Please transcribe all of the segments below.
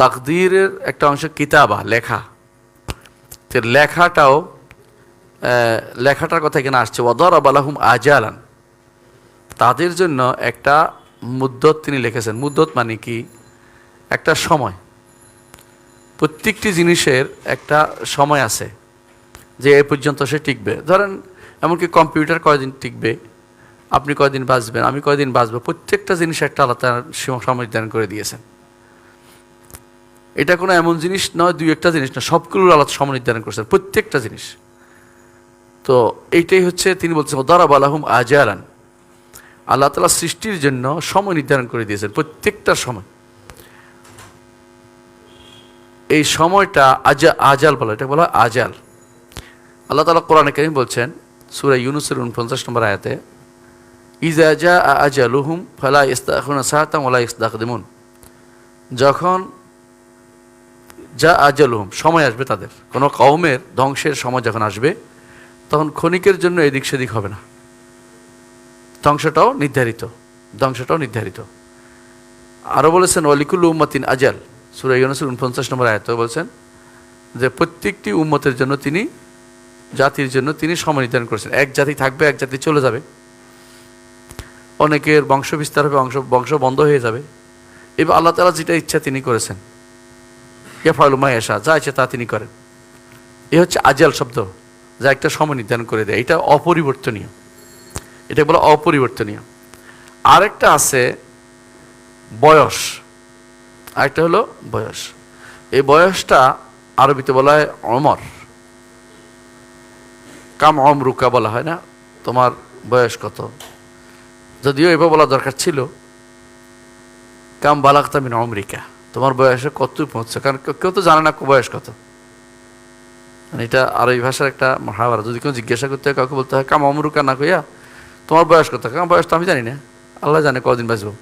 তাকদিরের একটা অংশ কিতাবা, লেখা। তো লেখাটাও লেখাটার কথা এখানে আসছে ওদর আবালাহুম আজালান। তাদের জন্য একটা মুদ্দত তিনি লিখেছেন। মুদ্দত মানে কি? একটা সময়। প্রত্যেকটি জিনিসের একটা সময় আছে যে এ পর্যন্ত সে টিকবে। ধরেন, এমনকি কম্পিউটার কয়দিন টিকবে? আপনি কয়দিন বাঁচবেন? আমি কয়দিন বাঁচবো? প্রত্যেকটা জিনিস একটা আলাদা সীমা- সময় নির্ধারণ করে দিয়েছেন। এটা কোনো এমন জিনিস নয়, দুই একটা জিনিস না সবগুলোর আলাদা সময় নির্ধারণ করেছেন প্রত্যেকটা জিনিস। তো এইটাই হচ্ছে তিনি বলছেন দারাব আলাহুম আজালান আল্লাহ তালা সৃষ্টির জন্য সময় নির্ধারণ করে দিয়েছেন, প্রত্যেকটা সময়। এই সময়টা আজা, আজাল বলা এটা বলা আজাল। আল্লাহ তালা কোরআনে করিম বলছেন, সুরা ইউনুসের উনপঞ্চাশ নম্বর আয়াতে ইজা জা আজালুহুম ফালা ইস্তাখন সাহাতাম ওলা ইস্তাকদিমুন যখন যা আজালুহুম, সময় আসবে তাদের। কোনো কওমের ধ্বংসের সময় যখন আসবে, তখন ক্ষণিকের জন্য এদিক সেদিক হবে না। ধ্বংসটাও নির্ধারিত ধ্বংসটাও নির্ধারিত। আরও বলেছেন অলিকুল উম্মাতিন আজাল, সুরা ইউনুসের উনপঞ্চাশ নম্বর আয়াত বলছেন যে প্রত্যেকটি উম্মতের জন্য তিনি, জাতির জন্য তিনি সময় নির্ধারণ করেছেন। এক জাতি থাকবে, এক জাতি চলে যাবে। অনেকের বংশ বিস্তার হবে বংশ বংশ বন্ধ হয়ে যাবে। এবার আল্লাহ তালা যেটা ইচ্ছা তিনি করেছেন। ইয়া ফালুমা এসা যা আছে তা তিনি করেন। এ হচ্ছে আজাল শব্দ, যা একটা সময় নির্ধারণ করে দেয়। এটা অপরিবর্তনীয়। এটা বলা অপরিবর্তনীয়। আরেকটা আছে বয়স। আরেকটা হলো বয়স। এই বয়সটা আরবিতে বলা হয় অমর কাম অমরুকা বলা হয় না? তোমার বয়স কত? যদিও এবার বলা দরকার ছিল। কাম বালাক্তামিন অমরিকা তোমার বয়সে কত পৌঁছছে কারণ কেউ- তো জানে না বয়স কত। মানে এটা আরবি ভাষার একটা মহাভারত। যদি কেউ জিজ্ঞাসা করতে হয়, কাউকে বলতে হয়, কাম অমরুকা না কইয়া, তোমার বয়স কত? কাম বয়স তো আমি জানি না। আল্লাহ জানে কদিন বাঁচবো।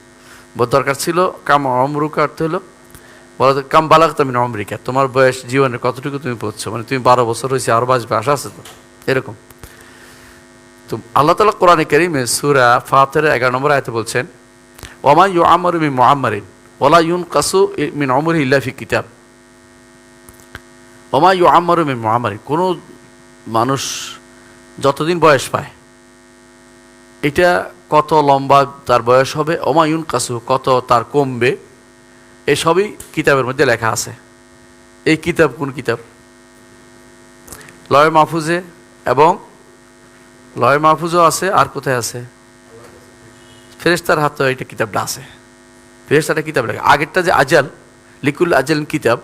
বোধ দরকার ছিল, কাম অমরুকা অর্থ হলো, বলা কাম বালাক্তামিন অমরিকা। তোমার বয়স জীবনে কতটুকু তুমি পৌঁছছো মানে তুমি বারো বছর হয়েছে আরও বাঁচবে, আশা আছে তো এরকম। তো আল্লাহ তালা কোরআনে করিমে সুরা ফাতের এগারো নম্বর আয়তে বলছেন ওমা ইউ আমর মোহাম্মরিন ওলা ইউন কাসু মিন অমর ইল্লাফি কিতাব ওমা ইউ আমর মি মোহাম্মরিন কোনো মানুষ যতদিন বয়স পায়, এটা কত লম্বা তার বয়স হবে ইউন কাসু কত তার কমবে, এসবই কিতাবের মধ্যে লেখা আছে। এই কিতাব কোন কিতাব? লয় মাহফুজে এবং লয় মাহফুজও আছে, আর কোথায় আছে? ফেরেস্তার হাতে এটা কিতাবটা আছে। ফেরেস্তাটা কিতাব লেখা আগেরটা যে আজাল, লিকুল আজাল কিতাব,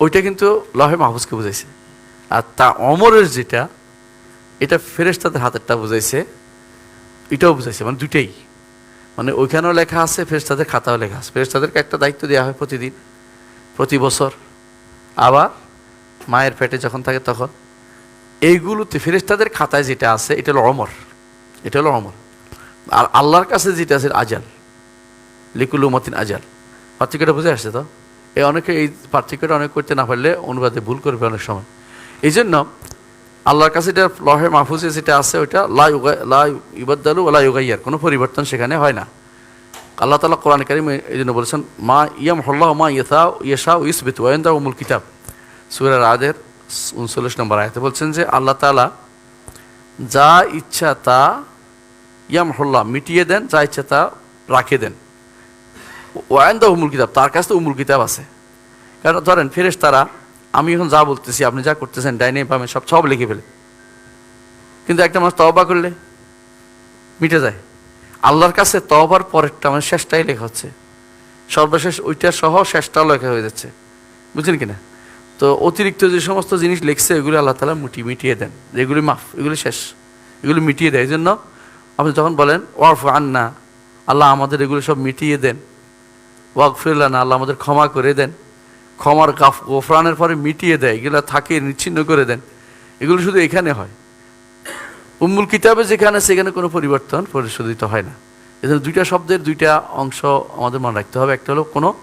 ওইটা কিন্তু লহে মাহফুজকে বুঝাইছে। আর তা অমরের যেটা, এটা ফেরেস্তাদের হাতেরটা বুঝাইছে, এটাও বুঝাইছে মানে দুইটাই। মানে ওইখানেও লেখা আছে, ফেরেস্তাদের খাতাও লেখা আছে। ফেরেস্তাদেরকে একটা দায়িত্ব দেওয়া হয় প্রতিদিন, প্রতি বছর। আবার মায়ের পেটে যখন থাকে তখন। এইগুলোতে ফেরেস্তাদের খাতায় যেটা আছে, এটা হলো অমর। এটা হলো অমর। আর আল্লাহর কাছে যেটা আছে, আজাল। লিকুল উমতিন আজাল। পার্থক্যটা বুঝে আসছে তো? এই অনেকে এই পার্থক্যটা অনেক করতে না পারলে অনুবাদে ভুল করবে অনেক সময়। এই জন্য আল্লাহর কাছে এটা লহে মাহফুজে যেটা আছে ওইটা লা ইউগা- লা ইবাদ্দালু ওলা ইউগাইয়ার, কোনো পরিবর্তন সেখানে হয় না। আল্লাহ তালা কোরআন কারিম এই জন্য বলেছেন, মা ইয়াম হল্লাহ মা ইয়েসা ইয়েসা ইসবিত ওয়েন্দা উমুল কিতাব। সুরের আদের উনচল্লিশ নম্বর আয়তে বলছেন যে আল্লাহ তালা যা ইচ্ছা তা ইয়াম হল্লা মিটিয়ে দেন, যা ইচ্ছা তা রাখে দেন। ওয়ায়ন্দা উমুল কিতাব, তার কাছে উমুল কিতাব আছে। কারণ ধরেন ফেরেশ তারা আমি এখন যা বলতেছি, আপনি যা করতেছেন, ডাইনে বামে সব সব লিখে ফেলে। কিন্তু একটা মানুষ তবা করলে মিটে যায়। আল্লাহর কাছে তবার পরেরটা মানে শেষটাই লেখা হচ্ছে। সর্বশেষ ওইটা সহ শেষটাও লেখা হয়ে যাচ্ছে। বুঝছেন কিনা? তো অতিরিক্ত যে সমস্ত জিনিস লিখছে, এগুলো আল্লাহ তালা মুটি, মিটিয়ে দেন। যেগুলি মাফ, এগুলি শেষ। এগুলি মিটিয়ে দেয়। এই জন্য আপনি যখন বলেন ওয়ারফ আন্না, আল্লাহ আমাদের এগুলো সব মিটিয়ে দেন। ওয়াকফিল্লা না আল্লাহ আমাদের ক্ষমা করে দেন। ক্ষমার গাফ গোফরানের পরে মিটিয়ে দেয়, এগুলো থাকে, নিচ্ছিন্ন করে দেন। এগুলো শুধু এখানে হয়। উম্মুল কিতাবে যেখানে সেখানে কোনো পরিবর্তন পরিশোধিত হয় না। এজন্য দুইটা শব্দের দুইটা অংশ আমাদের মনে রাখতে হবে। একটা হলো কোনো,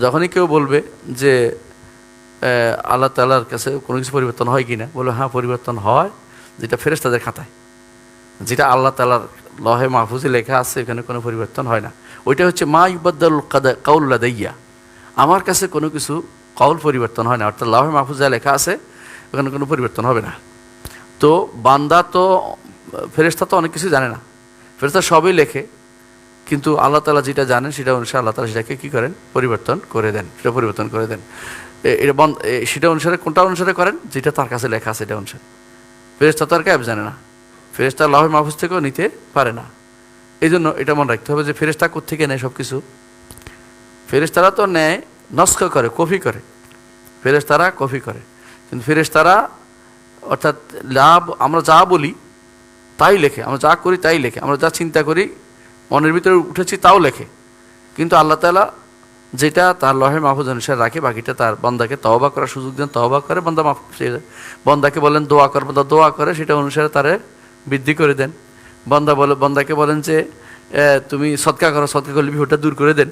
যখনই কেউ বলবে যে আল্লাহ তালার কাছে কোনো কিছু পরিবর্তন হয় কি না বলবে হ্যাঁ পরিবর্তন হয়। যেটা ফেরেস তাদের খাতায়। যেটা আল্লাহ তালার লহে মাহফুজে লেখা আছে, এখানে কোনো পরিবর্তন হয় না। ওইটা হচ্ছে মা ইবাদ্দাল কাদা কাউল্লা দাইয়া আমার কাছে কোনো কিছু কাউল পরিবর্তন হয় না, অর্থাৎ লাহে মাহফুজ লেখা আছে, ওখানে কোনো পরিবর্তন হবে না। তো বান্দা তো ফেরেস্তা তো অনেক কিছু জানে না। ফেরেস্তা সবই লেখে, কিন্তু আল্লাহ তালা যেটা জানেন সেটা অনুসারে আল্লাহ তালা সেটাকে কী করেন? পরিবর্তন করে দেন, সেটা পরিবর্তন করে দেন। এটা বন্ধ সেটা অনুসারে কোনটা অনুসারে করেন? যেটা তার কাছে লেখা আছে এটা অনুসারে। ফেরেস্তা তো আর ক্যাব জানে না। ফেরেস্তা লাহ মাহফুজ থেকেও নিতে পারে না। এই জন্য এটা মনে রাখতে হবে যে ফেরেস্তা কোথেকে নেয় সব কিছু ফেরেস্তারা তো নেয় নস্ক করে, কফি করে। ফেরেস্তারা কফি করে। কিন্তু ফেরেস্তারা অর্থাৎ লাভ, আমরা যা বলি তাই লেখে, আমরা যা করি তাই লেখে, আমরা যা চিন্তা করি মনের ভিতরে উঠেছি তাও লেখে। কিন্তু আল্লাহ তালা যেটা তার লহে মাহফুজ অনুসারে রাখে, বাকিটা তার বন্দাকে তওবা করার সুযোগ দেন, তওবা করে বন্দা পেয়ে বন্দাকে বলেন দোয়া কর, বন্দা দোয়া করে, সেটা অনুসারে তারে বৃদ্ধি করে দেন। বন্দা বলে বন্দাকে বলেন যে তুমি সৎকা করো, সৎকা করলে বিহুটা দূর করে দেন।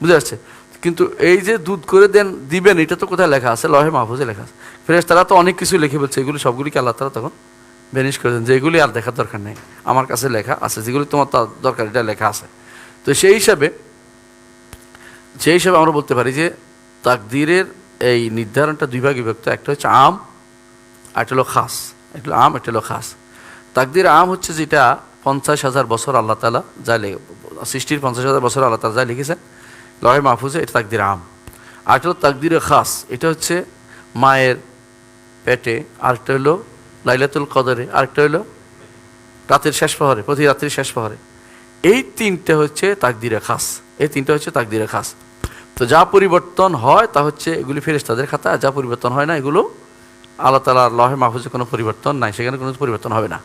বুঝতে পারছে কিন্তু এই যে দুধ করে দেন, দিবেন, এটা তো কোথায় লেখা আছে? লহে মাহফুজে লেখা আছে। ফেরেস তারা তো অনেক কিছু লিখে বলছে এগুলি সবগুলিকে আল্লাহ তারা তখন বেনিশ করে দেন যে, এগুলি আর দেখার দরকার নেই। আমার কাছে লেখা আছে, যেগুলি তোমার তার দরকার, এটা লেখা আছে। তো সেই হিসাবে সেই হিসাবে আমরা বলতে পারি যে, তাকদিরের এই নির্ধারণটা দুই ভাগে বিভক্ত। একটা হচ্ছে আম একটা হলো খাস। একটা আম, একটা হলো খাস। তাকদির আম হচ্ছে যেটা পঞ্চাশ হাজার বছর আল্লাহ তালা যা সৃষ্টির পঞ্চাশ হাজার বছর আল্লাহ তালা যা লিখেছেন, লহে মাহফুজে এটা তাকদির আম। আর হলো তাকদিরে খাস, এটা হচ্ছে মায়ের পেটে আরেকটা হলো লাইলাতুল কদরে আরেকটা হলো রাতের শেষ প্রহরে, প্রতি রাত্রির শেষ প্রহরে। এই তিনটে হচ্ছে তাকদিরে খাস, এই তিনটা হচ্ছে তাকদিরে খাস। তো যা পরিবর্তন হয় তা হচ্ছে এগুলি ফেরেশতাদের খাতা যা পরিবর্তন হয় না এগুলো আল্লাহ তালার লহে মাহফুজে কোনো পরিবর্তন নাই, সেখানে কোনো পরিবর্তন হবে না।